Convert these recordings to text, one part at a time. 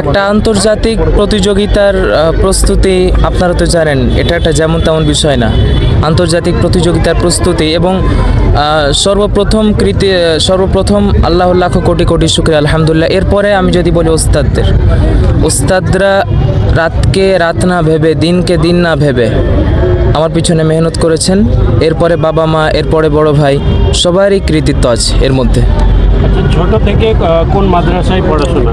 একটা আন্তর্জাতিক প্রতিযোগিতার প্রস্তুতি আপনারা তো জানেন, এটা একটা যেমন তেমন বিষয় না। আন্তর্জাতিক প্রতিযোগিতার প্রস্তুতি এবং সর্বপ্রথম কৃতি সর্বপ্রথম আল্লাহ লাখ কোটি কোটি শুক্রিয়া, আলহামদুলিল্লাহ। এরপরে আমি যদি বলি ওস্তাদদের, ওস্তাদরা রাতকে রাত না ভেবে, দিনকে দিন না ভেবে আমার পিছনে মেহনত করেছেন। এরপরে বাবা মা, এরপরে বড় ভাই, সবারই কৃতিত্ব আছে এর মধ্যে। আচ্ছা ছোট থেকে কোন মাদ্রাসায় পড়াশোনা?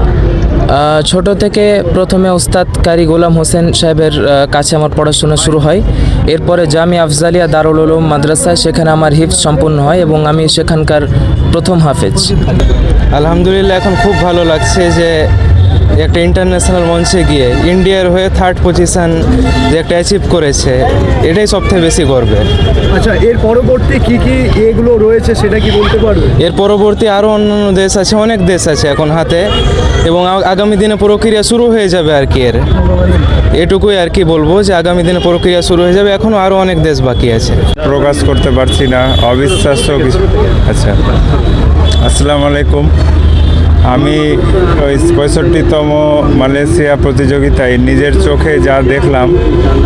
ছোট থেকে প্রথমে ওস্তাদ কারি গোলাম হোসেন সাহেবের কাছে আমার পড়াশোনা শুরু হয়। এরপরে জামি আফজালিয়া দারুল উলুম মাদ্রাসায় সেখানে আমার হিফ সম্পূর্ণ হয় এবং আমি সেখানকার প্রথম হাফেজ। আলহামদুলিল্লাহ এখন খুব ভালো লাগছে যে একটা ইন্টারন্যাশনাল মঞ্চে গিয়ে ইন্ডিয়ার হয়ে থার্ড পজিশন যে একটা অ্যাচিভ করেছে এটাই সবথেকে বেশি গর্বের। আচ্ছা এর পরবর্তী কি কি এগুলো রয়েছে সেটা কি বলতে পারবে? এর পরবর্তী আরও অন্যান্য দেশ আছে অনেক দেশ আছে এখন হাতে এবং আগামী দিনে প্রক্রিয়া শুরু হয়ে যাবে আর কি এর। এটুকুই আর কি বলব যে আগামী দিনে প্রক্রিয়া শুরু হয়ে যাবে এখনও আরও অনেক দেশ বাকি আছে। প্রকাশ করতে পারছি না অবিশ্বাস্য কিছু। আচ্ছা আসসালামু আলাইকুম। আমি ওই পঁয়ষট্টিতম মালয়েশিয়া প্রতিযোগিতায় নিজের চোখে যা দেখলাম,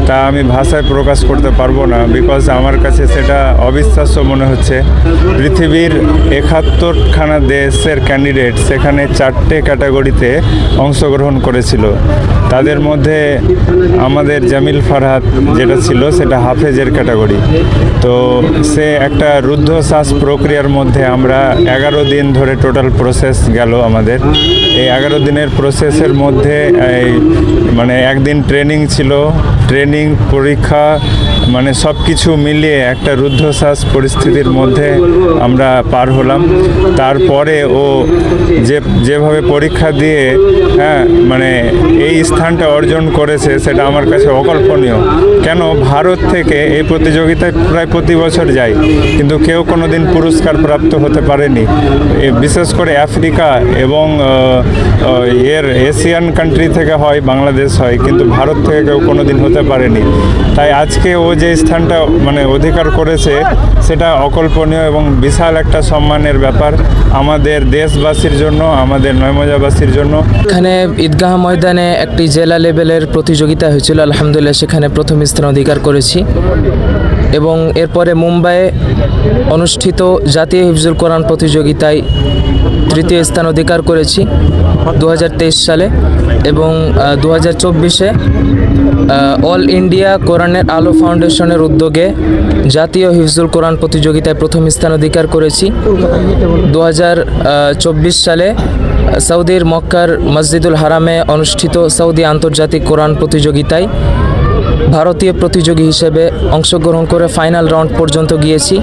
তা আমি ভাষায় প্রকাশ করতে পারব না বিকজ আমার কাছে সেটা অবিশ্বাস্য মনে হচ্ছে। পৃথিবীর একাত্তরখানা দেশের ক্যান্ডিডেট সেখানে চারটে ক্যাটাগরিতে অংশগ্রহণ করেছিল। তাদের মধ্যে আমাদের জামিল ফারহাত যেটা ছিল, সেটা হাফেজের ক্যাটাগরি তো সে একটা রুদ্ধশ্বাস প্রক্রিয়ার মধ্যে আমরা এগারো দিন ধরে টোটাল প্রসেস গেল। আমাদের। এই এগারো দিনের প্রসেসের মধ্যে এই মানে একদিন ট্রেনিং ছিল। ট্রেনিং পরীক্ষা মানে সব কিছু মিলিয়ে একটা রুদ্ধশ্বাস পরিস্থিতির মধ্যে আমরা পার হলাম। তারপরে ও যে, যেভাবে পরীক্ষা দিয়ে হ্যাঁ মানে এই স্থানটা অর্জন করেছে সেটা আমার কাছে অকল্পনীয়। কেন? ভারত থেকে এই প্রতিযোগিতায় প্রায় প্রতি বছর যায় কিন্তু কেউ কোনো দিন পুরস্কার প্রাপ্ত হতে পারেনি। বিশেষ করে আফ্রিকা এবং এর এশিয়ান কান্ট্রি থেকে হয়, বাংলাদেশ হয়, কিন্তু ভারত থেকে কেউ কোনো দিন হতে পারেনি। তাই আজকে ও যে স্থানটা মানে অধিকার করেছে, সেটা অকল্পনীয় এবং বিশাল একটা সম্মানের ব্যাপার আমাদের দেশবাসীর জন্য, আমাদের নয়মজাবাসীর জন্য। এখানে ঈদগাহ ময়দানে একটি জেলা লেভেলের প্রতিযোগিতা হয়েছিল, আলহামদুলিল্লাহ সেখানে প্রথম স্থান অধিকার করেছি। এবং এরপরে মুম্বাইয়ে অনুষ্ঠিত জাতীয় হিফজুল কোরআন প্রতিযোগিতায় তৃতীয় স্থান অধিকার করেছি দু হাজার তেইশ সালে এবং দু হাজার চব্বিশে অল ইন্ডিয়া কোরআনের আলো ফাউন্ডেশনের উদ্যোগে জাতীয় হিফজুল কোরআন প্রতিযোগিতায় প্রথম স্থান অধিকার করেছি। দু সালে সৌদির মক্কার মসজিদুল হারামে অনুষ্ঠিত সৌদি আন্তর্জাতিক কোরআন প্রতিযোগিতায় ভারতীয় প্রতিযোগী হিসেবে অংশগ্রহণ করে ফাইনাল রাউন্ড পর্যন্ত গিয়েছি।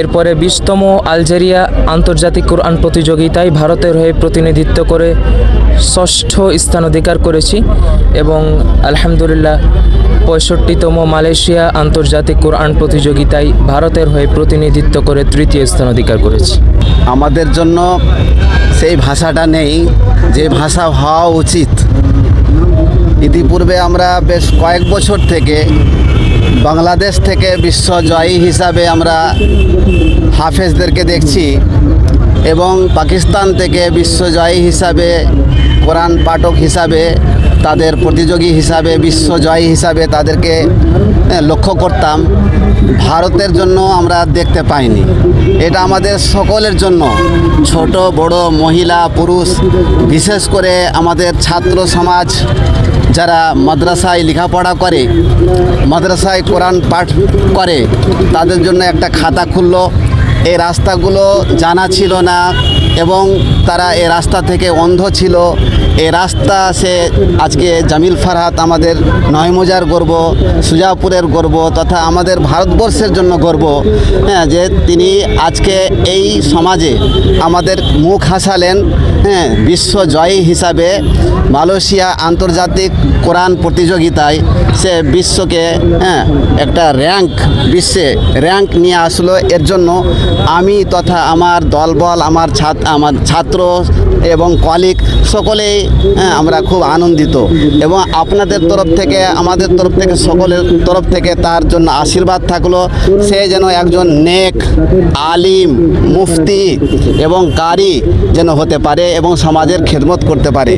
এরপরে বিশতম আলজেরিয়া আন্তর্জাতিক কোরআন প্রতিযোগিতায় ভারতের হয়ে প্রতিনিধিত্ব করে ষষ্ঠ স্থান অধিকার করেছি এবং আলহামদুলিল্লাহ পঁয়ষট্টিতম মালয়েশিয়া আন্তর্জাতিক কোরআন প্রতিযোগিতায় ভারতের হয়ে প্রতিনিধিত্ব করে তৃতীয় স্থান অধিকার করেছি। আমাদের জন্য সেই ভাষাটা নেই, যে ভাষা হওয়া উচিত। ইতিপূর্বে আমরা বেশ কয়েক বছর থেকে বাংলাদেশ থেকে বিশ্বজয়ী হিসাবে আমরা হাফেজদেরকে দেখছি এবং পাকিস্তান থেকে বিশ্বজয়ী হিসাবে, কোরআন পাঠক হিসাবে, তাদের প্রতিযোগী হিসাবে, বিশ্বজয়ী হিসাবে তাদেরকে লক্ষ্য করতাম। ভারতের জন্য আমরা দেখতে পাইনি। এটা আমাদের সকলের জন্য, ছোট, বড়, মহিলা, পুরুষ, বিশেষ করে আমাদের ছাত্র সমাজ যারা মাদ্রাসায় লেখাপড়া করে, মাদ্রাসায় কোরআন পাঠ করে, তাদের জন্য একটা খাতা খুললো। এই রাস্তাগুলো জানা ছিল না। এবং তারা এ রাস্তা থেকে অন্ধ ছিল। এ রাস্তা সে আজকে জামিল ফারহাত আমাদের নয়মজার গর্ব, সুজাপুরের গর্ব তথা আমাদের ভারতবর্ষের জন্য গর্ব। হ্যাঁ যে তিনি আজকে এই সমাজে আমাদের মুখ হাসালেন। হ্যাঁ বিশ্বজয়ী হিসাবে মালয়েশিয়া আন্তর্জাতিক কোরআন প্রতিযোগিতায় সে বিশ্বকে হ্যাঁ একটা র্যাঙ্ক বিশ্বে র্যাঙ্ক নিয়ে আসলো। এর জন্য আমি তথা আমার দলবল, আমার ছাত্র আমার ছাত্র এবং কলিগ সকলেই হ্যাঁ, আমরা খুব আনন্দিত। এবং আপনাদের তরফ থেকে আমাদের তরফ থেকে সকলের তরফ থেকে তার জন্য আশীর্বাদ থাকল। সে যেন একজন নেক আলিম মুফতি এবং কারি যেন হতে পারে এবং সমাজের খেদমত করতে পারে।